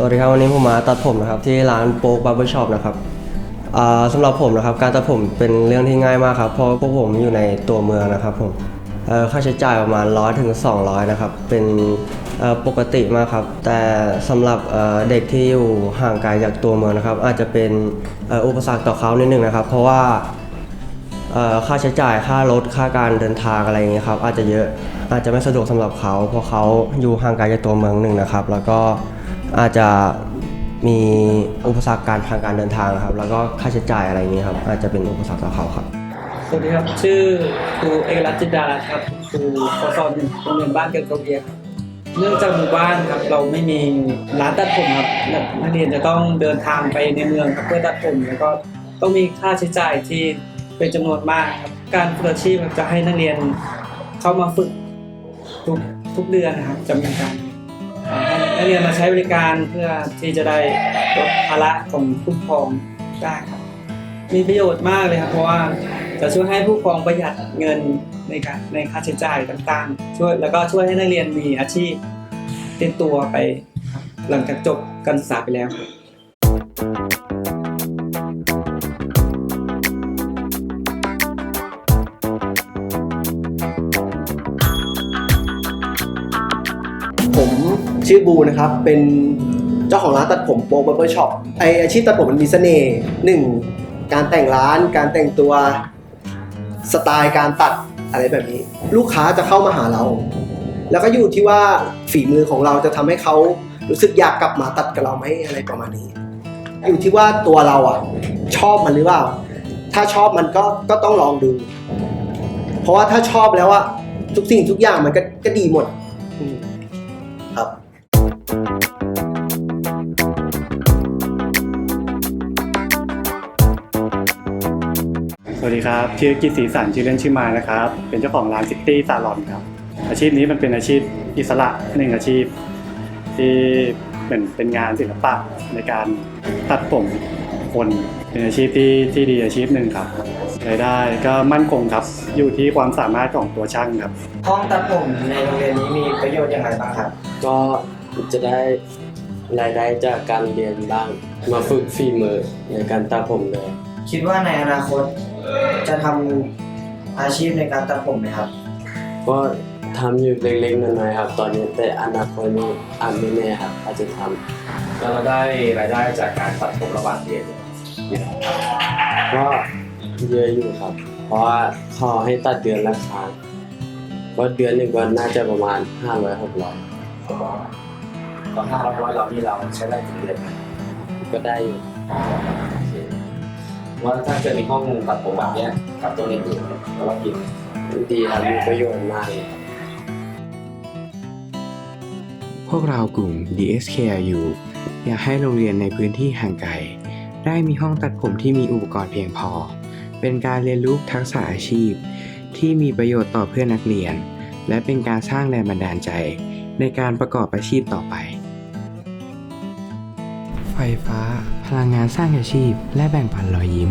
สวัสดีครับวันนี้ผมมาตัดผมนะครับที่ร้านโป๊กบาร์เบอร์ช็อปนะครับสำหรับผมนะครับการตัดผมเป็นเรื่องที่ง่ายมากครับเพราะพวกผมอยู่ในตัวเมืองนะครับผมค่าใช้จ่ายประมาณร้อยถึง200นะครับเป็นปกติมากครับแต่สำหรับเด็กที่อยู่ห่างไกลจากตัวเมืองนะครับ อาจจะเป็นอุปสรรคต่อเขานิดนึงนะครับ เพราะว่าค่าใช้จ่ายค่ารถค่าการเดินทางอะไรอย่างเงี้ยครับอาจจะเยอะอาจจะไม่สะดวกสำหรับเขา เพราะเขาอยู่ห่างไกลจากตัวเมืองหนึ่งนะครับ แล้วก็ อาจจะมีอุปสรรคการทางการเดินทางครับ แล้วก็ค่าใช้จ่ายอะไรอย่างเงี้ครับ อาจจะเป็นอุปสรรคต่อเขาครับ สวัสดีครับ ชื่อครูเอกรัตน์จินดารัตน์ครับครูปสอนโรงเรียนบ้านเกิดโรงเรียนครับเนื่องจากหมู่บ้านครับเราไม่มีร้านตัดผมครับนักเรียนจะต้องเดินทางไปในเมืองครับเพื่อตัดผมแล้วก็ต้องมีค่าใช้จ่ายที่เป็นจำนวนมากครับการฝึกอาชีพจะให้นักเรียนเข้ามาฝึกทุกทุกเดือนนะครับจะมีการ นักเรียนมาใช้บริการเพื่อที่จะได้ลดภาระของผู้ปกครองได้ครับ มีประโยชน์มากเลยครับ เพราะว่าจะช่วยให้ผู้ปกครองประหยัดเงินในการในค่าใช้จ่ายต่างๆ ช่วยแล้วก็ช่วยให้นักเรียนมีอาชีพเป็นตัวไป หลังจากจบการศึกษาไปแล้วครับ ชื่อบูนะครับเป็นเจ้าของร้านตัดผมโปรบาร์เบอร์ช็อปไออาชีพตัดผมมันมีเสน่ห์หนึ่งการแต่งร้าน การแต่งตัวสไตล์การตัดอะไรแบบนี้ ลูกค้าจะเข้ามาหาเรา แล้วก็อยู่ที่ว่าฝีมือของเราจะทำให้เขารู้สึกอยากกลับมาตัดกับเราไหมอะไรประมาณนี้ อยู่ที่ว่าตัวเราอะชอบมันหรือเปล่า ถ้าชอบมันก็ก็ต้องลองดู เพราะว่าถ้าชอบแล้วอะทุกสิ่งทุกอย่างมันก็ก็ดีหมดครับ วัสดีครับ ชื่อกิตศรีสันชื่อเล่นชื่อมานะครับ เป็นเจ้าของร้านซิตี้ซาลอนครับ อาชีพนี้มันเป็นอาชีพอิสระหนึ่งอาชีพ ที่เป็นเป็นงานศิลปะในการตัดผมคนเป็นอาชีพที่ที่ดีอาชีพหนึ่งครับรายได้ก็มั่นคงครับอยู่ที่ความสามารถของตัวช่างครับ ห้องตัดผมในโรงเรียนนี้มีประโยชน์อย่างไรบ้างครับ ก็จะได้รายได้จากการเรียนบ้างมาฝึกฝีมือในการตัดผมเลย คิดว่าในอนาคต จะทำอาชีพในการตัดผมไหมครับ ก็ทำอยู่เล็กๆน้อยๆครับ ตอนนี้แต่อนาคตนี้อาจไม่แน่ครับ อาจจะทแล้วเราได้รายได้จากการตัดผมระหว่างเรียนำก็เยอะอยู่ครับ เพราะว่าเขอให้ตัดเดือนละครั้งก็เดือนหนึ่งก็น่าจะประมาณ 500 600ตอนห้าร้อยเรานี่เราใช้ได้ถึงเดือนไหมก็ได้อยู่ ว่าถ้าเกิดมีห้องตัดผมแบบเนี้ยกับตัวอื่นๆเราว่าดีดีครับมีประโยชน์มากเลยพวกเรากลุ่ม DSKRU อยากให้โรงเรียนในพื้นที่ห่างไกล ได้มีห้องตัดผมที่มีอุปกรณ์เพียงพอ เป็นการเรียนรู้ทักษะอาชีพ ที่มีประโยชน์ต่อเพื่อนนักเรียน และเป็นการสร้างแรงบันดาลใจ ในการประกอบอาชีพต่อไป ไฟฟ้า พลังงานสร้างอาชีพ และแบ่งปันรอยยิ้ม